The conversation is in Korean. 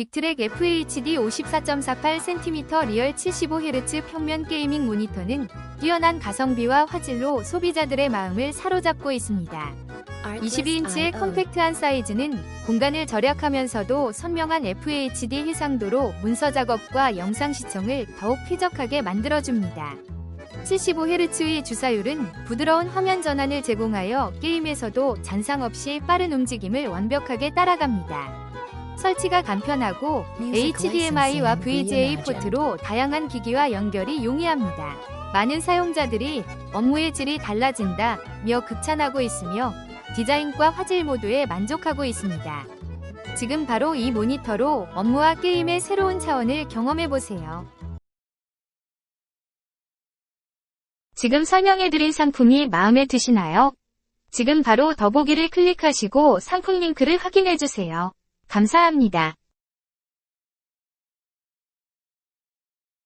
빅트랙 FHD 54.48cm 리얼 75Hz 평면 게이밍 모니터는 뛰어난 가성비와 화질로 소비자들의 마음을 사로잡고 있습니다. 22인치의 컴팩트한 사이즈는 공간을 절약하면서도 선명한 FHD 해상도로 문서 작업과 영상 시청을 더욱 쾌적하게 만들어줍니다. 75Hz의 주사율은 부드러운 화면 전환을 제공하여 게임에서도 잔상 없이 빠른 움직임을 완벽하게 따라갑니다. 설치가 간편하고 HDMI와 VGA 포트로 다양한 기기와 연결이 용이합니다. 많은 사용자들이 업무의 질이 달라진다 며 극찬하고 있으며 디자인과 화질 모두에 만족하고 있습니다. 지금 바로 이 모니터로 업무와 게임의 새로운 차원을 경험해보세요. 지금 설명해드린 상품이 마음에 드시나요? 지금 바로 더보기를 클릭하시고 상품 링크를 확인해주세요. 감사합니다.